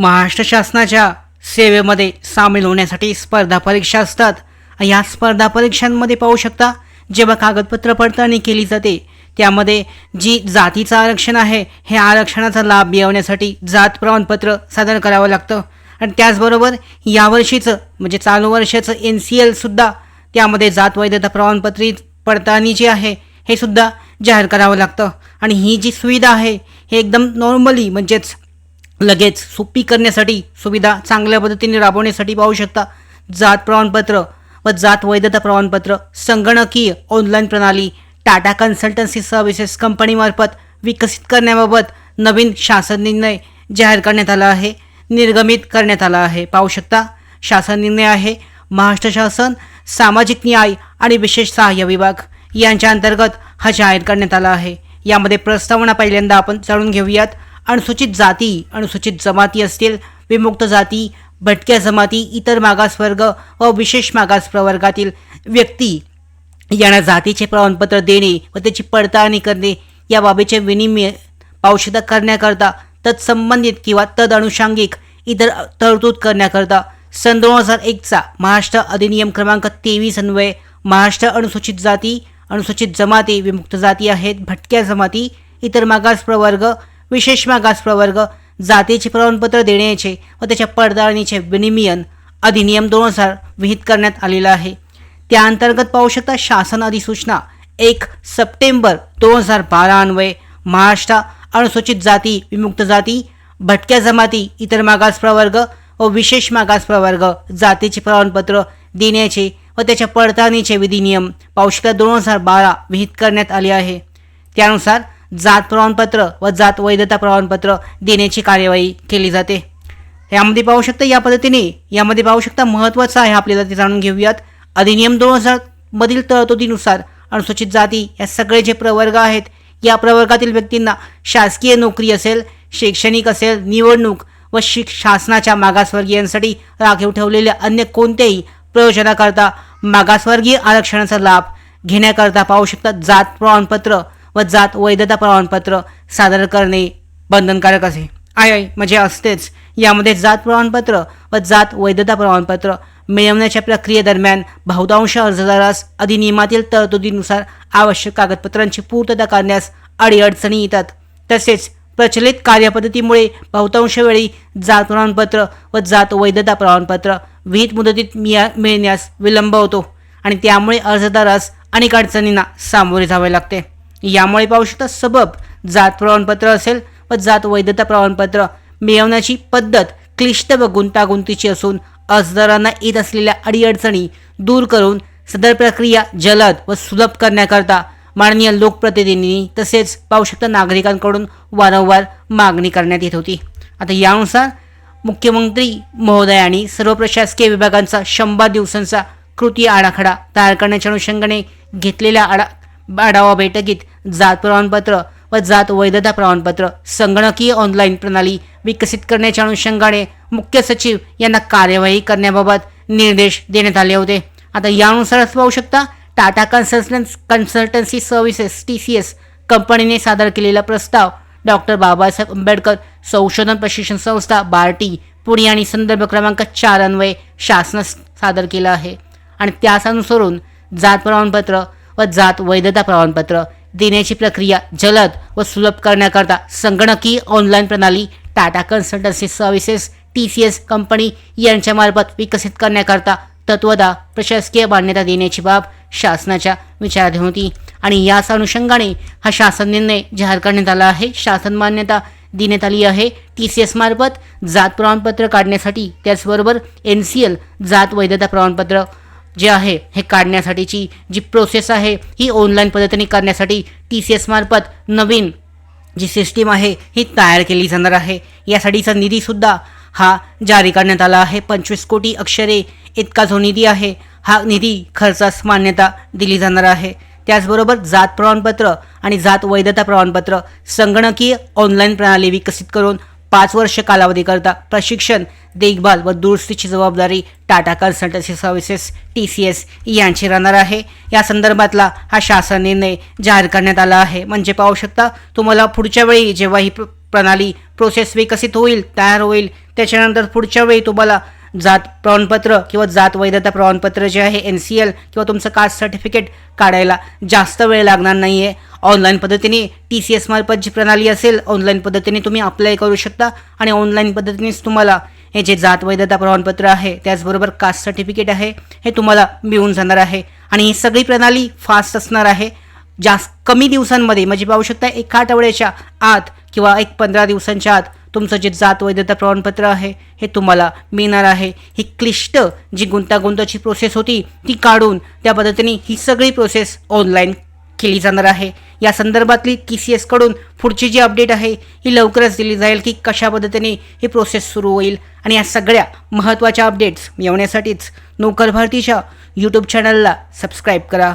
महाराष्ट्र शासनाच्या सेवेमध्ये सामील होण्यासाठी स्पर्धा परीक्षा असतात. या स्पर्धा परीक्षांमध्ये पाहू शकता जेव्हा कागदपत्र पडताळणी केली जाते त्यामध्ये जी जातीचं आरक्षण आहे हे आरक्षणाचा लाभ मिळवण्यासाठी जात प्रमाणपत्र सादर करावं लागतं. आणि त्याचबरोबर यावर्षीचं म्हणजे चालू वर्षाचं एन सी एलसुद्धा त्यामध्ये जात वैधता प्रमाणपत्री पडताळणी जी आहे हे सुद्धा जाहीर करावं लागतं. आणि ही जी सुविधा आहे हे एकदम नॉर्मली म्हणजेच लगेच सोपी करण्यासाठी सुविधा चांगल्या पद्धतीने राबवण्यासाठी पाहू शकता. जात प्रमाणपत्र व जात वैधता प्रमाणपत्र संगणकीय ऑनलाईन प्रणाली टाटा कन्सल्टन्सी सर्व्हिसेस कंपनीमार्फत विकसित करण्याबाबत नवीन शासन निर्णय जाहीर करण्यात आला आहे. निर्गमित करण्यात आला आहे. पाहू शकता शासन निर्णय आहे. महाराष्ट्र शासन सामाजिक न्याय आणि विशेष सहाय्य विभाग यांच्या अंतर्गत हा जाहीर करण्यात आला आहे. यामध्ये प्रस्तावना पहिल्यांदा आपण जाणून घेऊयात. अनुसूचित जाती अनुसूचित जमाती असतील विमुक्त जाती भटक्या जमाती इतर मागासवर्ग व विशेष मागास प्रवर्गातील व्यक्ती यांना जातीचे प्रमाणपत्र देणे व त्याची पडताळणी करणे या बाबीचे विनिमय पावशदा करण्याकरता तत्संबंधित किंवा तद अनुषांगिक इतर तरतूद करण्याकरता सन दोन हजार एकचा महाराष्ट्र अधिनियम क्रमांक तेवीस अन्वये महाराष्ट्र अनुसूचित जाती अनुसूचित जमाती विमुक्त जाती आहेत भटक्या जमाती इतर मागास प्रवर्ग विशेष मागास प्रवर्ग जातीचे प्रमाणपत्र देण्याचे व त्याच्या पडताळणीचे विनिमयन अधिनियम दोन हजार विहित करण्यात आलेला आहे. त्या अंतर्गत पाहू शकता शासन अधिसूचना एक सप्टेंबर दोन हजार बारा अन्वये महाराष्ट्र अनुसूचित जाती विमुक्त जाती भटक्या जमाती इतर मागास प्रवर्ग व विशेष मागास प्रवर्ग जातीचे प्रमाणपत्र देण्याचे व त्याच्या पडताळणीचे विधिनियम पाहू दोन हजार बारा विहित करण्यात आले आहे. त्यानुसार जात प्रमाणपत्र व जात वैधता प्रमाणपत्र देण्याची कार्यवाही केली जाते. यामध्ये पाहू शकता या पद्धतीने यामध्ये पाहू शकता महत्त्वाचं आहे आपल्याला ते जाणून घेऊयात. अधिनियम दोन हजार मधील तरतुदीनुसार अनुसूचित जाती या सगळे जे प्रवर्ग आहेत या प्रवर्गातील व्यक्तींना शासकीय नोकरी असेल शैक्षणिक असेल निवडणूक व शिक शासनाच्या मागासवर्गीयांसाठी राखीव ठेवलेल्या अन्य कोणत्याही प्रयोजनाकरता मागासवर्गीय आरक्षणाचा लाभ घेण्याकरता पाहू शकता जात प्रमाणपत्र व जात वैधता प्रमाणपत्र सादर करणे बंधनकारक असे. आय आय म्हणजे असतेच. यामध्ये जात प्रमाणपत्र व जात वैधता प्रमाणपत्र मिळवण्याच्या प्रक्रियेदरम्यान बहुतांश अर्जदारास अधिनियमातील तरतुदीनुसार आवश्यक कागदपत्रांची पूर्तता करण्यास अडीअडचणी येतात. तसेच प्रचलित कार्यपद्धतीमुळे बहुतांश वेळी जात प्रमाणपत्र व जात वैधता प्रमाणपत्र विहित मुदतीत मिया मिळण्यास विलंब होतो आणि त्यामुळे अर्जदारास अनेक अडचणींना सामोरे जावे लागते. यामुळे पाहू शकता सबब जात प्रमाणपत्र असेल व जात वैधता प्रमाणपत्र मिळवण्याची पद्धत क्लिष्ट व गुंतागुंतीची असून अर्जदारांना येत असलेल्या अडीअडचणी दूर करून सदर प्रक्रिया जलद व सुलभ करण्याकरता माननीय लोकप्रतिनिधींनी तसेच पाहू शकता नागरिकांकडून वारंवार मागणी करण्यात येत होती. आता यानुसार मुख्यमंत्री महोदयांनी सर्व प्रशासकीय विभागांचा शंभर दिवसांचा कृती आराखडा तयार करण्याच्या अनुषंगाने घेतलेल्या आडा आढावा बैठकीत जात प्रमाणपत्र व जात वैधता प्रमाणपत्र संगणकीय ऑनलाईन प्रणाली विकसित करण्याच्या अनुषंगाने मुख्य सचिव यांना कार्यवाही करण्याबाबत निर्देश देण्यात आले होते. आता यानुसारच पाहू शकता Tata consultants consultancy services T C S कंपनीने सादर केलेला प्रस्ताव डॉक्टर बाबासाहेब आंबेडकर संशोधन प्रशिक्षण संस्था बार्टी पुणे आणि संदर्भ क्रमांक चार अन्वये शासनास सादर केला आहे. आणि त्यास अनुसरून जात प्रमाणपत्र व जात वैधता प्रमाणपत्र. देण्याची प्रक्रिया जलद व सुलभ करण्याकरता संगणकीय ऑनलाईन प्रणाली Tata consultancy services T C S company यांच्यामार्फत विकसित करण्याकरता तत्वदा प्रशासकीय मान्यता देण्याची बाब शासनाच्या विचारात होती. आणि याच अनुषंगाने हा शासन निर्णय जाहीर करण्यात आला आहे. शासन मान्यता देण्यात आली आहे. टी सी एस मार्फत जात प्रमाणपत्र काढण्यासाठी त्याचबरोबर एन सी एल जात वैधता प्रमाणपत्र जे आहे हे काढण्यासाठीची जी प्रोसेस आहे ही ऑनलाईन पद्धतीने करण्यासाठी टी सी एस मार्फत नवीन जी सिस्टीम आहे ही तयार केली जाणार आहे. यासाठीचा निधीसुद्धा हा जारी करण्यात आला आहे. पंचवीस कोटी अक्षरे इतका जो निधी आहे हा निधी खर्चास मान्यता दिली जाणार आहे. त्याचबरोबर जात प्रमाणपत्र आणि जात वैधता प्रमाणपत्र संगणकीय ऑनलाईन प्रणाली विकसित करून पाच वर्ष कालावधीकरता प्रशिक्षण देखभाल व दुरुस्तीची जबाबदारी Tata consultancy services T C S यांची राहणार आहे. या संदर्भातला हा शासन निर्णय जाहीर करण्यात आला आहे. म्हणजे पाहू शकता तुम्हाला पुढच्या वेळी जेव्हा ही प्र- प्रणाली प्रोसेस विकसित होईल तयार होईल त्याच्यानंतर पुढच्या वेळी तुम्हाला जात प्रमाणपत्र किंवा जात वैधता प्रमाणपत्र जे आहे एन सी एल किंवा तुमचं कास्ट सर्टिफिकेट काढायला जास्त वेळ लागणार नाही आहे ऑनलाईन पद्धतीने टी सी एस मार्फत जी प्रणाली असेल ऑनलाईन पद्धतीने तुम्ही अप्लाय करू शकता आणि ऑनलाईन पद्धतीनेच तुम्हाला हे जे जात वैधता प्रमाणपत्र आहे त्याचबरोबर कास्ट सर्टिफिकेट आहे हे तुम्हाला मिळून जाणार आहे. आणि ही सगळी प्रणाली फास्ट असणार आहे. जास्त कमी दिवसांमध्ये म्हणजे पाहू शकता एका आठवड्याच्या आत किंवा एक पंधरा दिवसांच्या आत तुमचं जे जात वैधता प्रमाणपत्र आहे हे तुम्हाला मिळणार आहे. ही क्लिष्ट जी गुंतागुंताची प्रोसेस होती ती काढून त्या पद्धतीने ही सगळी प्रोसेस ऑनलाईन केली जाणार आहे. या संदर्भातली टी सी एसकडून पुढची जी अपडेट आहे ही लवकरच दिली जाईल की कशा पद्धतीने ही प्रोसेस सुरू होईल. आणि या सगळ्या महत्त्वाच्या अपडेट्स मिळवण्यासाठीच नोकर भारतीच्या यूट्यूब चॅनलला सबस्क्राईब करा.